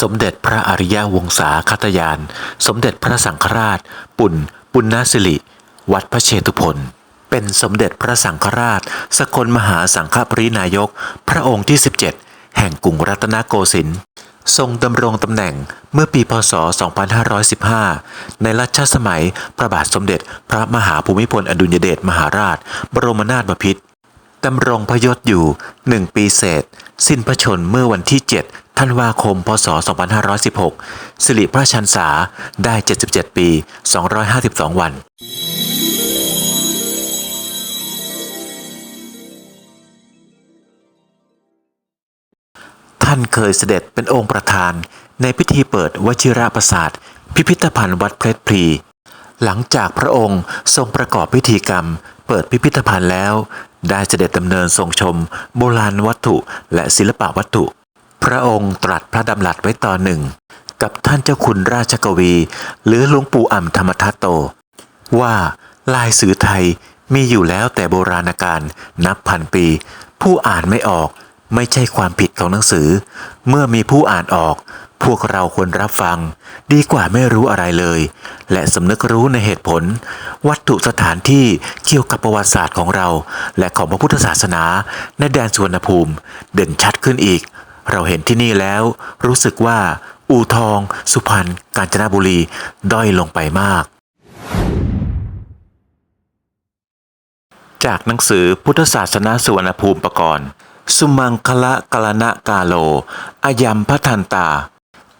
สมเด็จพระอริยวงศาคตยาน สมเด็จพระสังฆราช ปุ่น ปุณณสิริ วัดพระเชตุพนเป็นสมเด็จพระสังฆราช สกลมหาสังฆปรินายก พระองค์ที่ 17 แห่งกรุงรัตนโกสินทร์ทรงดำรงตำแหน่งเมื่อปีพศ 2515 ในรัชสมัยพระบาทสมเด็จพระมหาภูมิพลอดุลยเดชมหาราช บรมนาถบพิตรดำรงพยศอยู่ 1 ปีเศษ สิ้นพระชนเมื่อวันที่ 7 ธันวาคม พศ 2516 สิริพระชันษาได้ 77 ปี 252 วัน ท่านเคยเสด็จเป็นองค์ประธานในพิธีเปิดวชิระประสาท พิพิธภัณฑ์วัดเพชรพลี หลังจากพระองค์ทรงประกอบพิธีกรรม เปิดพิพิธภัณฑ์แล้ว ได้เสด็จดำเนินทรงชม โบราณวัตถุและศิลปวัตถุ พระองค์ตรัสพระดำรัสไว้ตอนหนึ่ง กับท่านเจ้าคุณราชกวี หรือหลวงปู่อ่ำธรรมทัตโต ว่าลายสื่อไทยมีอยู่แล้วแต่โบราณกาลนับพันปี ผู้อ่านไม่ออกไม่ใช่ความผิดของหนังสือ เมื่อมีผู้อ่านออก พวกเราควรรับฟัง ดีกว่าไม่รู้อะไรเลย และสำนึกรู้ในเหตุผล วัตถุสถานที่เกี่ยวกับประวัติศาสตร์ของเรา และของพระพุทธศาสนา ในแดนสุวรรณภูมิ เด่นชัดขึ้นอีก เราเห็นที่นี่แล้ว รู้สึกว่า อู่ทอง สุพรรณกาญจนบุรี ด้อยลงไปมาก จากหนังสือพุทธศาสนาสุวรรณภูมิประกรณ์ สุมังคละกลณะกาโล อายัมพทันตา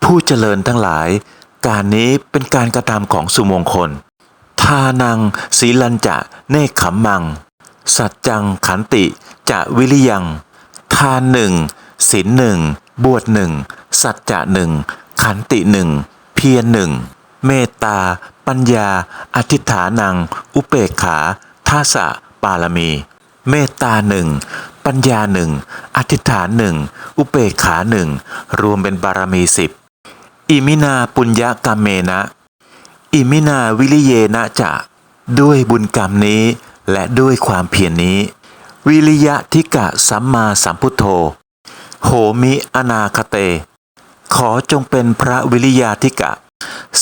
ผู้เจริญทั้งหลาย การนี้เป็นการกระทำของสุมงคล ทานังศีลันจะเนคขมมัง สัจจังขันติจะวิริยัง ทานหนึ่ง ศีลหนึ่งบวชหนึ่งสัจจะหนึ่งขันติหนึ่งเพียรหนึ่งเมตตา ปัญญา อธิฐานัง อุเปกขาทัสสะปารมี เมตตาหนึ่งปัญญาหนึ่งอธิฐานหนึ่งอุเปกขาหนึ่งรวมเป็นบารมีสิบอิมินาปุญญกรรมเมนะ อิมินาวิริเยนะจะด้วยบุญกรรมนี้และด้วยความเพียรนนี้ วิริยะทิกะสัมมาสัมพุทโธ โหมิอนาคเต ขอจงเป็นพระวิริยาธิกะ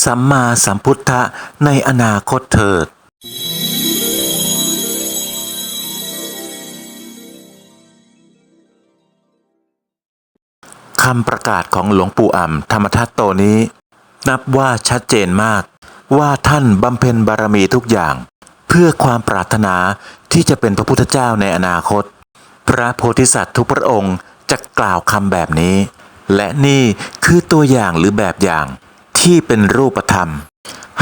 สัมมาสัมพุทธะในอนาคตเถิด คำประกาศของหลวงปู่อ่ำธรรมทัตโตนี้ นับว่าชัดเจนมากว่าท่านบำเพ็ญบารมีทุกอย่าง เพื่อความปรารถนาที่จะเป็นพระพุทธเจ้าในอนาคต พระโพธิสัตว์ทุกพระองค์ จะกล่าวคำแบบนี้ และนี่คือตัวอย่างหรือแบบอย่างที่เป็นรูปธรรม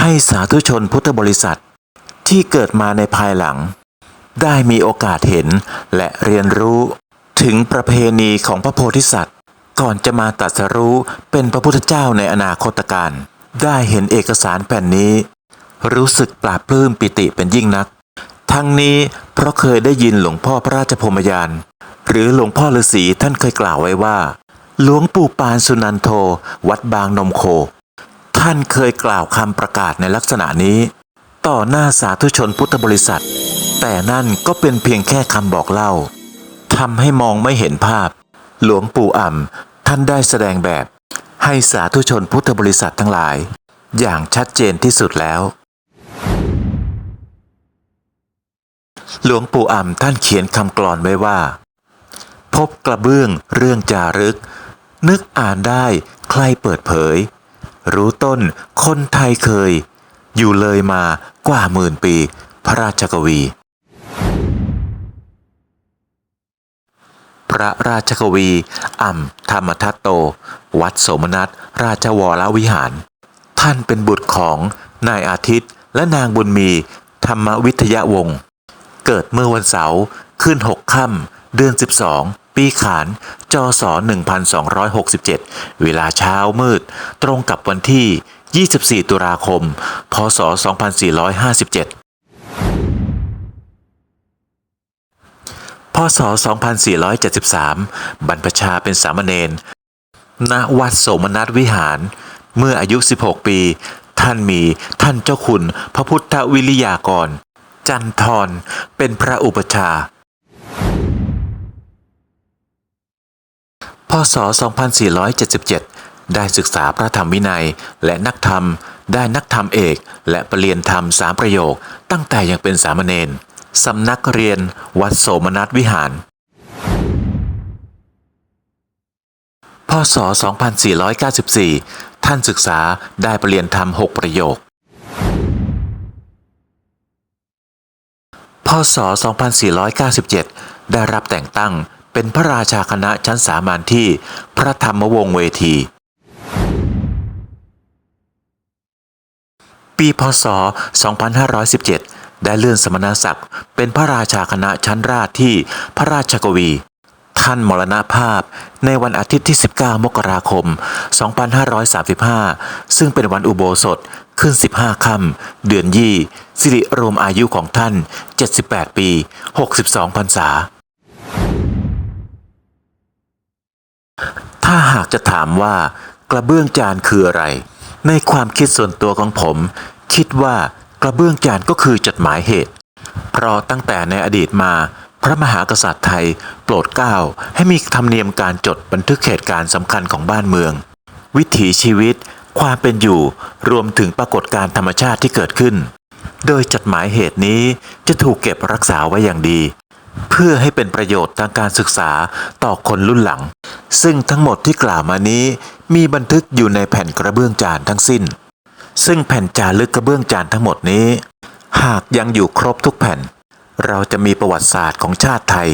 ให้สาธุชนพุทธบริษัท ที่เกิดมาในภายหลัง ได้มีโอกาสเห็นและเรียนรู้ ถึงประเพณีของพระโพธิสัตว์ ก่อนจะมาตรัสรู้เป็นพระพุทธเจ้าในอนาคตการ ได้เห็นเอกสารแผ่นนี้ รู้สึกปลาบปลื้มปิติเป็นยิ่งนัก ทั้งนี้เพราะเคยได้ยินหลวงพ่อพระราชพรมยาน หรือหลวงพ่อฤาษีท่านเคยกล่าวไว้ว่า หลวงปู่ปานสุนันโท วัดบางนมโค ท่านเคยกล่าวคำประกาศในลักษณะนี้ ต่อหน้าสาธุชนพุทธบริษัท แต่นั่นก็เป็นเพียงแค่คำบอกเล่าทำให้มองไม่เห็นภาพ หลวงปู่อ่ำท่านได้แสดงแบบ ให้สาธุชนพุทธบริษัททั้งหลาย อย่างชัดเจนที่สุดแล้ว หลวงปู่อ่ำท่านเขียนคำกลอนไว้ว่า พบกระเบื้องเรื่องจารึก นึกอ่านได้ใครเปิดเผย รู้ต้นคนไทยเคย อยู่เลยมากว่าหมื่นปี พระราชกวี พระราชกวีอ่ำธรรมทัตโต วัดโสมนัสราชวรวิหาร ท่านเป็นบุตรของนายอาทิตย์และนางบุญมีธรรมวิทยาวงศ์เกิดเมื่อวันเสาร์ขึ้นหกค่ำเดือน 12 ปีขาน จศ 1267 เวลาเช้ามืด ตรงกับวันที่ 24 ตุลาคม พศ 2457พศ 2473 บรรพชาเป็นสามเณร ณ วัดโสมนัสวิหาร เมื่ออายุ 16 ปี ท่านมีท่านเจ้าคุณ พระพุทธวิริยากร จันทรเป็นพระอุปชาย์ พศ 2477 ได้ศึกษาพระธรรมวินัยและนักธรรม ได้นักธรรมเอก และประเรียนธรรมสามประโยค ตั้งแต่ยังเป็นสามเณรสำนักเรียนวัดโสมนัสวิหาร พศ 2494 ท่านศึกษาได้ประเรียนธรรม 6 ประโยค พศ 2497 ได้รับแต่งตั้ง เป็นพระราชาคณะชั้นสามัญที่พระธรรมวงศ์เวที ปีพศ 2517 ได้เลื่อนสมณศักดิ์เป็นพระราชาคณะชั้นราชที่พระราชกวี ท่านมรณภาพในวันอาทิตย์ที่ 19 มกราคม 2535 ซึ่งเป็นวันอุโบสถขึ้น 15 ค่ำเดือนยี่สิริรวมอายุของท่าน 78 ปี 62 พรรษา ถ้าหากจะถามว่ากระเบื้องจานคืออะไร ในความคิดส่วนตัวของผม คิดว่ากระเบื้องจานก็คือจดหมายเหตุ เพราะตั้งแต่ในอดีตมา พระมหากษัตริย์ไทยโปรดเกล้าให้มีธรรมเนียมการจดบันทึกเหตุการณ์สำคัญของบ้านเมือง วิถีชีวิต ความเป็นอยู่รวมถึงปรากฏการณ์ธรรมชาติที่เกิดขึ้น โดยจดหมายเหตุนี้จะถูกเก็บรักษาไว้อย่างดี เพื่อให้เป็นประโยชน์ทางการศึกษาต่อคนรุ่นหลัง ซึ่งทั้งหมดที่กล่าวมานี้มีบันทึกอยู่ในแผ่นกระเบื้องจานทั้งสิ้น ซึ่งแผ่นจารึกกระเบื้องจานทั้งหมดนี้ หากยังอยู่ครบทุกแผ่น เราจะมีประวัติศาสตร์ของชาติไทย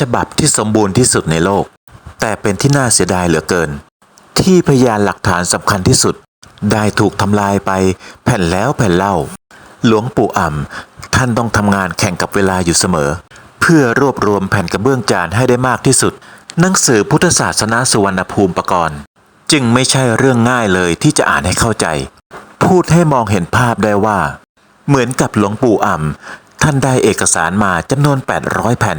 ฉบับที่สมบูรณ์ที่สุดในโลก แต่เป็นที่น่าเสียดายเหลือเกิน ที่พยานหลักฐานสำคัญที่สุด ได้ถูกทำลายไปแผ่นแล้วแผ่นเล่า หลวงปู่อ่ำท่านต้องทำงานแข่งกับเวลาอยู่เสมอ เพื่อรวบรวมแผ่นกระเบื้องจานให้ได้มากที่สุด หนังสือพุทธศาสนาสุวรรณภูมิปกรณ์ จึงไม่ใช่เรื่องง่ายเลยที่จะอ่านให้เข้าใจ พูดให้มองเห็นภาพได้ว่า เหมือนกับหลวงปู่อ่ำท่านได้เอกสารมาจำนวน 800 แผ่น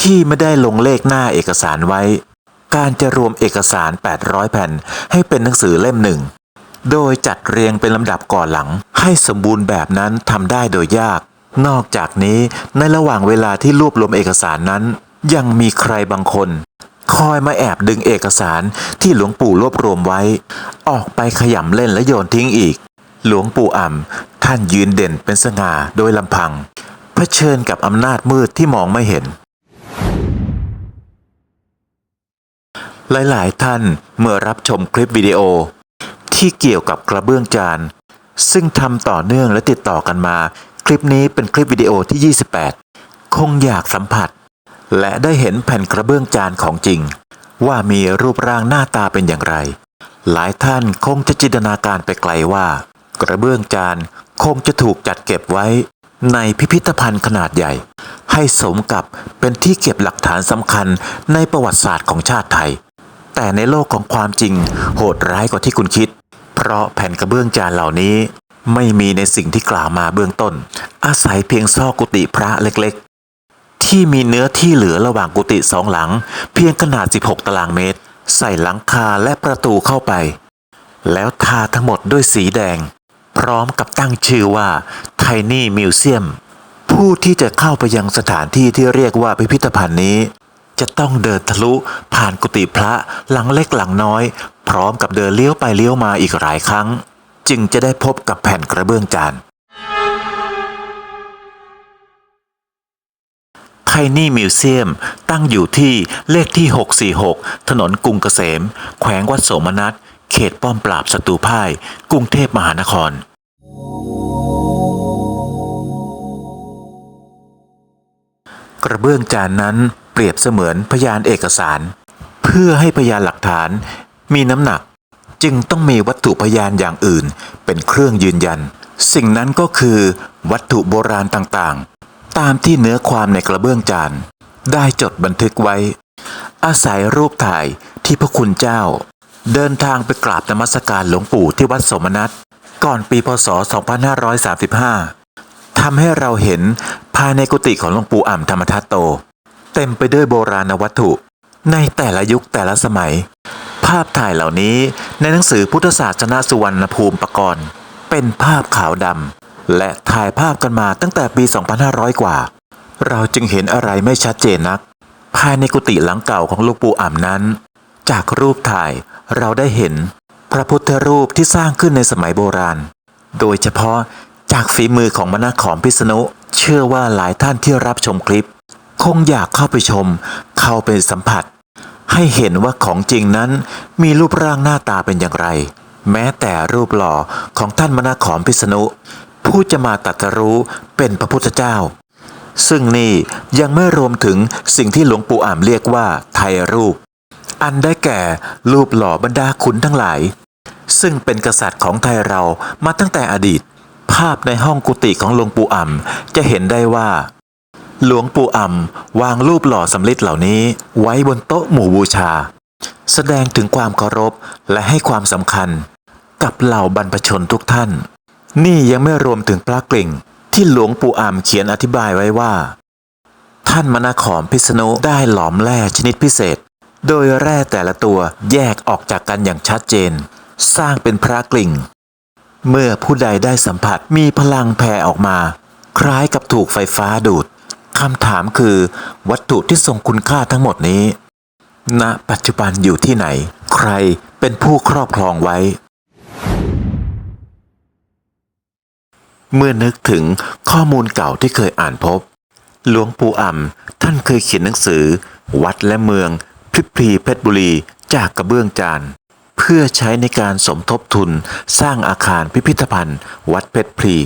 ที่ไม่ได้ลงเลขหน้าเอกสารไว้ การจะรวมเอกสาร 800 แผ่นให้เป็นหนังสือเล่มหนึ่งโดยจัดเรียงเป็นลำดับก่อนหลังให้สมบูรณ์แบบนั้นทำได้โดยยาก นอกจากนี้ในระหว่างเวลาที่รวบรวมเอกสารนั้น ยังมีใครบางคน คอยมาแอบดึงเอกสารที่หลวงปู่รวบรวมไว้ ออกไปขยำเล่นและโยนทิ้งอีก หลวงปู่อ่ำท่านยืนเด่นเป็นสง่าโดยลำพังเผชิญกับอำนาจมืดที่มองไม่เห็น หลาย ๆ ท่านเมื่อรับชมคลิปวิดีโอ ที่เกี่ยวกับกระเบื้องจานซึ่งทำต่อเนื่องและติดต่อกันมา ลิปนี้เป็นคลิปวิดีโอที่ 28 คงอยากสัมผัส และได้เห็นแผ่นกระเบื้องจานของจริง ว่ามีรูปร่างหน้าตาเป็นอย่างไร หลายท่านคงจะจินตนาการไปไกลว่า กระเบื้องจานคงจะถูกจัดเก็บไว้ ในพิพิธภัณฑ์ขนาดใหญ่ ให้สมกับเป็นที่เก็บหลักฐานสำคัญในประวัติศาสตร์ของชาติไทย แต่ในโลกของความจริงโหดร้ายกว่าที่คุณคิด เพราะแผ่นกระเบื้องจานเหล่านี้ ไม่มีในสิ่งที่กล่าวมาเบื้องต้น อาศัยเพียงซอกกุฏิพระเล็กๆ ที่มีเนื้อที่เหลือระหว่างกุฏิสองหลัง เพียงขนาด 16 ตารางเมตร ใส่หลังคาและประตูเข้าไป แล้วทาทั้งหมดด้วยสีแดง พร้อมกับตั้งชื่อว่าไทนี่มิวเซียมผู้ที่จะเข้าไปยังสถานที่ที่เรียกว่าพิพิธภัณฑ์นี้ จะต้องเดินทะลุผ่านกุฏิพระหลังเล็กหลังน้อย พร้อมกับเดินเลี้ยวไปเลี้ยวมาอีกหลายครั้ง จึงจะได้พบกับแผ่นกระเบื้องจานไทนี่มิวเซียมตั้งอยู่ที่เลขที่ 646 ถนนกรุงเกษม แขวงวัดโสมนัส เขตป้อมปราบศัตรูพ่าย กรุงเทพมหานครกระเบื้องจานนั้นเปรียบเสมือนพยานเอกสาร เพื่อให้พยานหลักฐานมีน้ำหนัก จึงต้องมีวัตถุพยานอย่างอื่น เป็นเครื่องยืนยัน สิ่งนั้นก็คือ วัตถุโบราณต่างๆ ตามที่เนื้อความในกระเบื้องจานได้จดบันทึกไว้ อาศัยรูปถ่ายที่พระคุณเจ้า เดินทางไปกราบนมัสการหลวงปู่ที่วัดสมนัตก่อนปีพศ 2535 ทำให้เราเห็นภายในกุฏิของหลวงปู่อ่ำธรรมทัตโต เต็มไปด้วยโบราณวัตถุ ในแต่ละยุคแต่ละสมัยาพถ่ายเหล่านี้ในหนังสือพุทธศาสนาสุวรรณภูมิปกรณ์ เป็นภาพขาวดำและถ่ายภาพกันมาตั้งแต่ปี 2500 กว่า เราจึงเห็นอะไรไม่ชัดเจนนัก ภายในกุฏิหลังเก่าของหลวงปู่อ่ำนั้น จากรูปถ่ายเราได้เห็นพระพุทธรูปที่สร้างขึ้นในสมัยโบราณ โดยเฉพาะจากฝีมือของมณขอมพิษณุ เชื่อว่าหลายท่านที่รับชมคลิป คงอยากเข้าไปชม เข้าไปสัมผัส ให้เห็นว่าของจริงนั้นมีรูปร่างหน้าตาเป็นอย่างไร แม้แต่รูปหล่อของท่านมณขอมพิษณุ ผู้จะมาตรัสรู้เป็นพระพุทธเจ้า ซึ่งนี่ยังไม่รวมถึงสิ่งที่หลวงปู่อ่ำเรียกว่าไทยรูป อันได้แก่รูปหล่อบรรดาขุนทั้งหลาย ซึ่งเป็นกษัตริย์ของไทยเรามาตั้งแต่อดีต ภาพในห้องกุฏิของหลวงปู่อ่ำจะเห็นได้ว่า หลวงปู่อ่ำวางรูปหล่อสำลิดเหล่านี้ ไว้บนโต๊ะหมู่บูชา แสดงถึงความเคารพและให้ความสำคัญ กับเหล่าบรรพชนทุกท่าน นี่ยังไม่รวมถึงพระกลิ่ง ที่หลวงปู่อ่ำเขียนอธิบายไว้ว่า ท่านมณขอมพิษณุได้หลอมแร่ชนิดพิเศษ โดยแร่แต่ละตัวแยกออกจากกันอย่างชัดเจน สร้างเป็นพระกลิ่ง เมื่อผู้ใดได้สัมผัสมีพลังแผ่ออกมา คล้ายกับถูกไฟฟ้าดูด คำถามคือวัตถุที่ทรงคุณค่าทั้งหมดนี้ณปัจจุบันอยู่ที่ไหน ใครเป็นผู้ครอบครองไว้ เมื่อนึกถึงข้อมูลเก่าที่เคยอ่านพบ หลวงปู่อ่ำท่านเคยเขียนหนังสือ วัดและเมืองพริพรีเพชรบุรีจากกระเบื้องจานเพื่อใช้ในการสมทบทุนสร้างอาคารพิพิธภัณฑ์ วัดเพชรพรี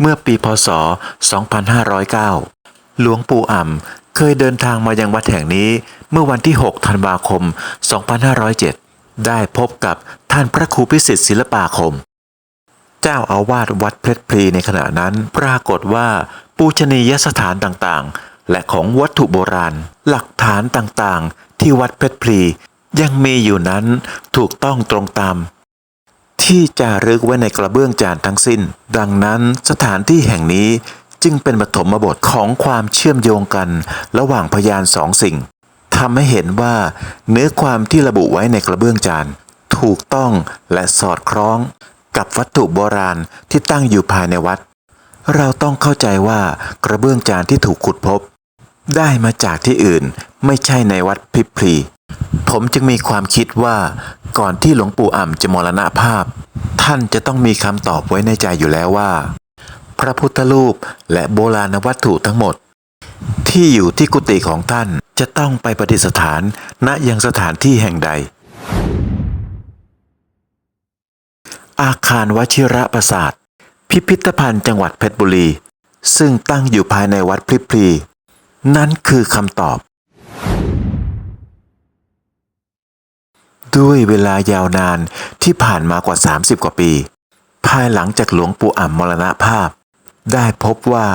เมื่อปีพศ 2509 หลวงปู่อ่ำเคยเดินทางมายังวัดแห่งนี้ เมื่อวันที่ 6 ธันวาคม 2507 ได้พบกับท่านพระครูพิสิทธิ์ศิลปาคม เจ้าอาวาสวัดเพชรพลีในขณะนั้นปรากฏว่าปูชนียสถานต่างๆ และของวัตถุโบราณ หลักฐานต่างๆ ที่วัดเพชรพลียังมีอยู่นั้นถูกต้องตรงตาม ที่จารึกไว้ในกระเบื้องจานทั้งสิ้น ดังนั้นสถานที่แห่งนี้ จึงเป็นปฐมบทของความเชื่อมโยงกันระหว่างพยานสองสิ่งทำให้เห็นว่าเนื้อความที่ระบุไว้ในกระเบื้องจาน ถูกต้องและสอดคล้อง กับวัตถุโบราณที่ตั้งอยู่ภายในวัด เราต้องเข้าใจว่ากระเบื้องจานที่ถูกขุดพบ ได้มาจากที่อื่นไม่ใช่ในวัดพิพรี ผมจึงมีความคิดว่าก่อนที่หลวงปู่อ่ำจะมรณภาพ ท่านจะต้องมีคำตอบไว้ในใจอยู่แล้วว่า พระพุทธรูป และโบราณวัตถุทั้งหมด ที่อยู่ที่กุฏิของท่านจะต้องไปประดิษฐานณยังสถานที่แห่งใด อาคารวชิระประสาท พิพิธภัณฑ์จังหวัดเพชรบุรี ซึ่งตั้งอยู่ภายในวัดพริพลีนั่นคือคำตอบ ด้วยเวลายาวนานที่ผ่านมากว่า 30 กว่าปี ภายหลังจากหลวงปู่อ่ำมรณภาพ ได้พบว่า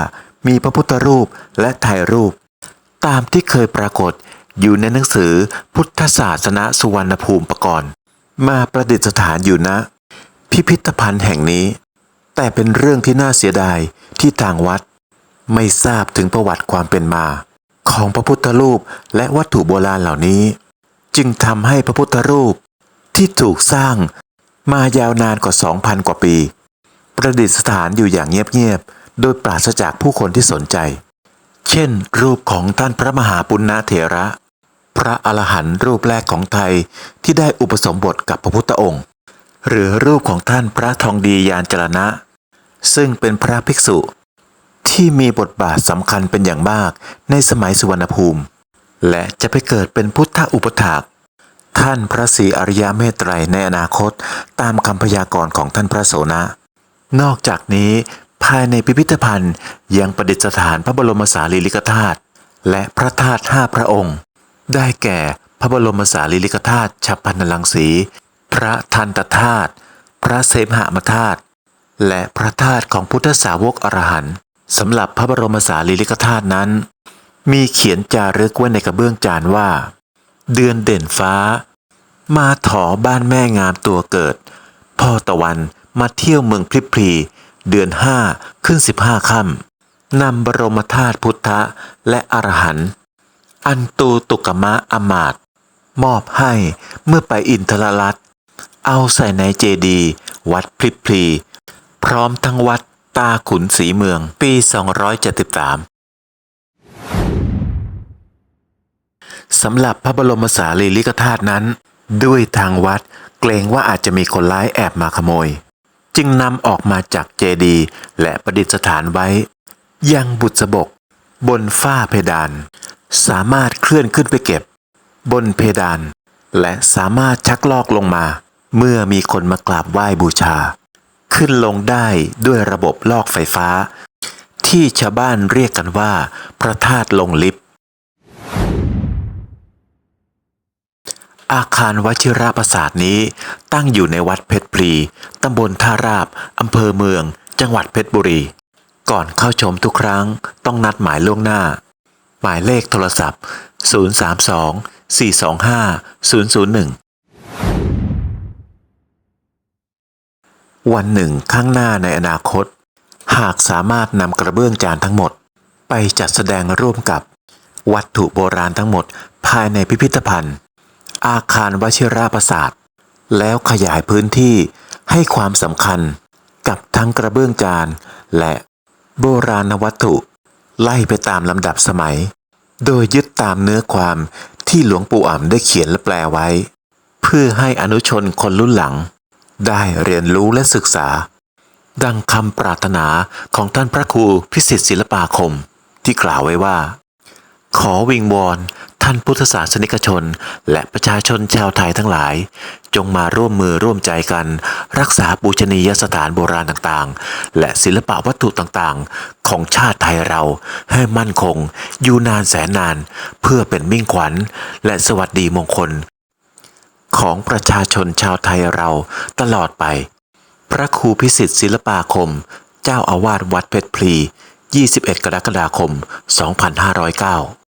มีพระพุทธรูปและถ่ายรูป ตามที่เคยปรากฏอยู่ในหนังสือพุทธศาสนสุวรรณภูมิประกรณ์ มาประดิษฐานอยู่ณพิพิธภัณฑ์แห่งนี้ แต่เป็นเรื่องที่น่าเสียดายที่ทางวัด ไม่ทราบถึงประวัติความเป็นมา ของพระพุทธรูปและวัตถุโบราณเหล่านี้ จึงทำให้พระพุทธรูปที่ถูกสร้างมายาวนานกว่า 2,000 กว่าปี ประดิษฐานอยู่อย่างเงียบๆ โดยปราศจากผู้คนที่สนใจ เช่น รูปของท่านพระมหาปุณณเถระ พระอรหันต์รูปแรกของไทยที่ได้อุปสมบทกับพระพุทธองค์ หรือรูปของท่านพระทองดียานจรณะ ซึ่งเป็นพระภิกษุ ที่มีบทบาทสำคัญเป็นอย่างมากในสมัยสุวรรณภูมิ และจะไปเกิดเป็นพุทธอุปถากท่านพระศรีอริยเมตไตรในอนาคตตามคำพยากรณ์ของท่านพระโสนะ นอกจากนี้ ภายในพิพิธภัณฑ์ยังประดิษฐานพระบรมสารีริกธาตุและพระธาตุห้าพระองค์ ได้แก่พระบรมสารีริกธาตุฉับพันลังสี พระทันตธาตุพระเสมหมธาตุและพระธาตุของพุทธสาวกอรหันต์สำหรับพระบรมสารีริกธาตุนั้น มีเขียนจารึกไว้ในกระเบื้องจานว่า เดือนเด่นฟ้า มาถอบ้านแม่งามตัวเกิด พ่อตะวันมาเที่ยวเมืองพริบพรี เดือนห้าขึ้นสิบห้าค่ำนำบรมธาตุพุทธะและอรหันต์อันตูตุกมะอมาต์มอบให้เมื่อไปอินทรลัตน์เอาใส่ในเจดี วัดพริบพรีพร้อมทั้งวัดตาขุนศรีเมืองปี 273สำหรับพระบรมสารีริกธาตุนั้น ด้วยทางวัดเกรงว่าอาจจะมีคนร้ายแอบมาขโมย จึงนำออกมาจากเจดีย์และประดิษฐานไว้ ยังบุษบก บนฝ้าเพดาน สามารถเคลื่อนขึ้นไปเก็บ บนเพดาน และสามารถชักลอกลงมา เมื่อมีคนมากราบไหว้บูชา ขึ้นลงได้ด้วยระบบลอกไฟฟ้า ที่ชาวบ้านเรียกกันว่า พระธาตุลงลิฟต์ อาคารวชิระปราสาทนี้ ตั้งอยู่ในวัดเพชรพลีตำบลท่าราบ อำเภอเมือง จังหวัดเพชรบุรี ก่อนเข้าชมทุกครั้งต้องนัดหมายล่วงหน้า หมายเลขโทรศัพท์ 032 425 001วันหนึ่งข้างหน้าในอนาคต หากสามารถนำกระเบื้องจานทั้งหมด ไปจัดแสดงร่วมกับวัตถุโบราณทั้งหมดภายในพิพิธภัณฑ์ อาคารวชิราปราสาท แล้วขยายพื้นที่ให้ความสำคัญกับทั้งกระเบื้องจานและโบราณวัตถุ ไล่ไปตามลำดับสมัย โดยยึดตามเนื้อความที่หลวงปู่อ่ำได้เขียนและแปลไว้ เพื่อให้อนุชนคนรุ่นหลัง ได้เรียนรู้และศึกษา ดังคำปรารถนาของท่านพระครูพิสิทธิศิลปาคมที่กล่าวไว้ว่า ขอวิงวอน ท่านพุทธศาสนิกชน และประชาชนชาวไทยทั้งหลาย จงมาร่วมมือร่วมใจกัน รักษาปูชนียสถานโบราณต่างๆ และศิลปะวัตถุต่างๆ ของชาติไทยเราให้มั่นคง อยู่นานแสนนาน เพื่อเป็นมิ่งขวัญ และสวัสดีมงคล ของประชาชนชาวไทยเราตลอดไป พระครูพิสิทธิ์ศิลปาคม เจ้าอาวาสวัดเพชรพลี 21 กรกฎาคม 2509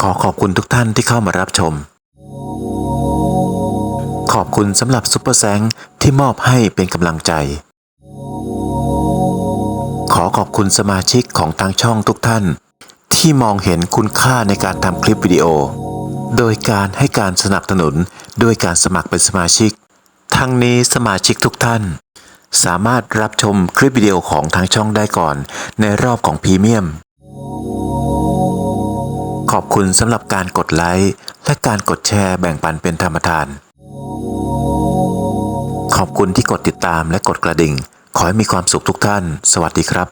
ขอขอบคุณทุกท่านที่เข้ามารับชม ขอบคุณสำหรับซุปเปอร์แซงที่มอบให้เป็นกำลังใจ ขอขอบคุณสมาชิกของทางช่องทุกท่าน ที่มองเห็นคุณค่าในการทำคลิปวิดีโอ โดยการให้การสนับสนุน ด้วยการสมัครเป็นสมาชิก ทั้งนี้สมาชิกทุกท่าน สามารถรับชมคลิปวิดีโอของทางช่องได้ก่อน ในรอบของพรีเมียม ขอบคุณสำหรับการกดไลค์และการกดแชร์แบ่งปันเป็นธรรมทาน ขอบคุณที่กดติดตามและกดกระดิ่ง ขอให้มีความสุขทุกท่าน สวัสดีครับ